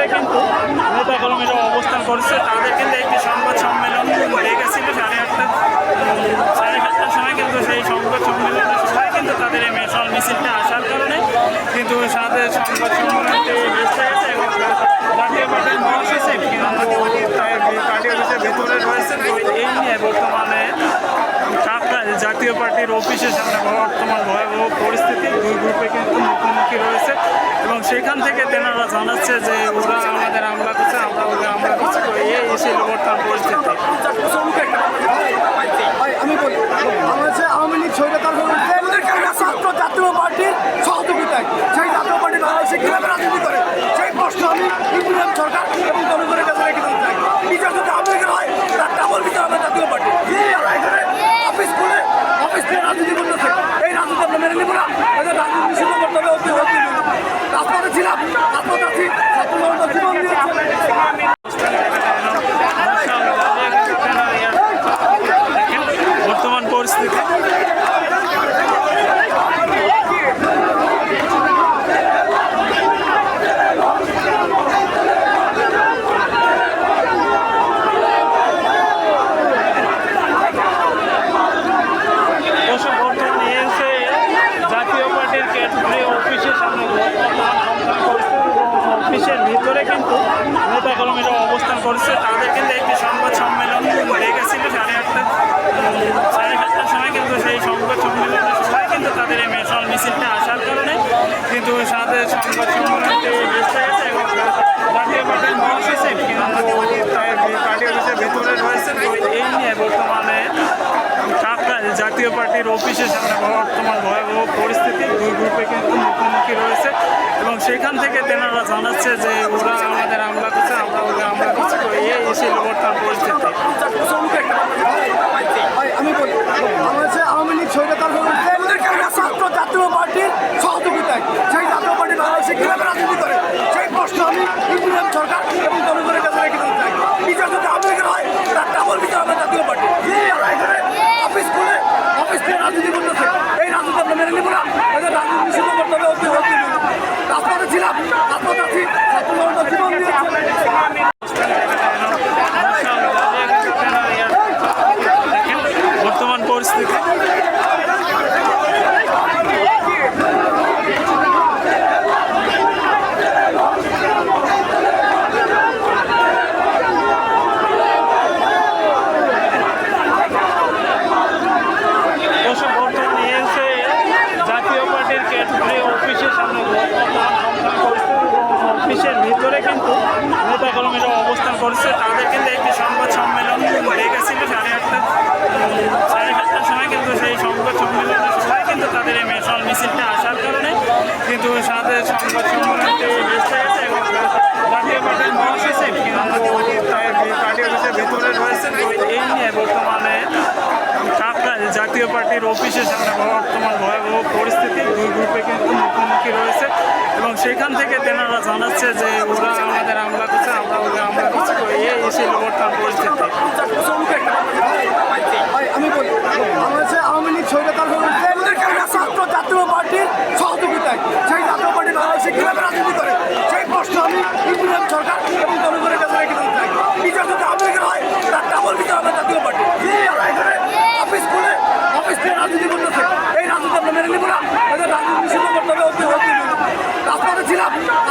করে কিন্তু নেতা কর্মীরা অবস্থান করেছে। তাদের কিন্তু একটি সংবাদ সম্মেলন ডেকেছিল সাড়ে আটটা জাতীয় পার্টির অফিসের সামনে বর্তমান ভয়াবহ পরিস্থিতি। দুই গ্রুপে কিন্তু মুখোমুখি রয়েছে। এবং সেখান থেকে তেনারা জানাচ্ছে যে ওরা আমাদের হামলা করছে, আমরা ওদের হামলা তো এই সেই বর্তমান পরিস্থিতি ভাই, আমি বলি বাংলাদেশে আওয়ামী লীগ স্বৈরাচার বিরুদ্ধে ছাত্র জাতীয় পার্টির সহযোগিতায় সেই জাতীয় পার্টি বাংলাদেশে কীভাবে রাজনীতি করে সেই প্রশ্ন আমি ইন্ডিয়ান সরকার এবং জনগণের কাছে রেখে দিতে চাই বিচার যদি আমেরিকার হয় তার ডাবল বিচার হবে জাতীয় পার্টি তারা এখানে অফিস খুলে অফিস থেকে রাজনীতি করতেছে এই রাজনীতি আমরা মেনে নিব না এদের রাজনীতি নিষিদ্ধ করতে হবে অতি অতি রাজপথে ছিলাম রাজপথে আছি ছাত্র জনতা জীবন দিয়েছে বর্তমান পরিস্থিতি দর্শক বর্তমানে এসে জাতীয় পার্টির কেন্দ্রীয় অফিসের সামনে বর্তমান সংগ্রাম করছে এবং অফিসের কিন্তু নেতা কর্মীরা অবস্থান করছে। তাদের কিন্তু একটি সংবাদ সম্মেলন লেগেছিল সাড়ে আটটা সাড়ে সাতটার সময় কিন্তু সেই সংবাদ সম্মেলনের সময় কিন্তু তাদের এই মেশাল মিছিলটা আসার কারণে কিন্তু সাথে সংবাদ সম্মেলনটি মিশতে গেছে এবং জাতীয় পার্টির মহাসচিব পার্টি অফিসের ভেতরে রয়েছে এই নিয়ে বর্তমানে জাতীয় পার্টির অফিসের সামনে বর্তমান ভয়াবহ পরিস্থিতি, দুই গ্রুপে কিন্তু মুখোমুখি রয়েছে। এবং সেখান থেকে তেনারা জানাচ্ছে যে ওরা আমাদের হামলা করছে, আমরা ওদের হামলা করছি। তো এই ছিল বর্তমান পরিস্থিতি। আমি আওয়ামী লীগ জাতীয় পার্টির সহযোগিতায়। সেই জাতীয় পার্টি বাংলাদেশে কীভাবে রাজনীতি করে সেই প্রশ্ন আমি ইন্ডিয়ান সরকার এবং জনগণের কাছে রেখে দিতে চাই বিচার যদি আমেরিকার হয় তার ডাবল বিচার হবে জাতীয় পার্টি তারা এখানে অফিস খুলে অফিস থেকে রাজনীতি করতেছে এই রাজনীতি আমরা মেনে নিব না এদের রাজনীতি নিষিদ্ধ করতে হবে অতি অতি রাজপথে ছিলাম রাজপথে আছি ছাত্র জনতা জীবন দিয়েছে বর্তমান পরিস্থিতি দর্শক বর্তমানে এসে জাতীয় পার্টির কেন্দ্রীয় অফিসের সামনে বর্তমান সংগ্রাম করছে এবং অফিসের ভিতরে কিন্তু নেতা কর্মীরা অবস্থান করছে, তাদের কিন্তু একটি সংবাদ সম্মেলন ডেকেছিল সাড়ে আটটা, সাড়ে সাতটার সময় কিন্তু সেই সংবাদ সম্মেলনের সময় কিন্তু তাদের এই মেশাল মিছিলটা আসার কারণে কিন্তু সাথে সংবাদ সম্মেলনটি ব্যস্ত গেছে, এবং জাতীয় পার্টির মহাসচিব কিন্তু পার্টি অফিসের ভেতরে রয়েছে তো এই নিয়ে বর্তমানে পার্টির অফিসে সামনে বর্তমান ভয়াবহ পরিস্থিতি, দুই গ্রুপে কিন্তু মুখোমুখি রয়েছে। এবং সেখান থেকে তেনারা জানাচ্ছে যে ওরা আমাদের হামলা করছে, আমরা ওদের হামলা করছি। এই ছিল বর্তমান পরিস্থিতি। Stop! Stop!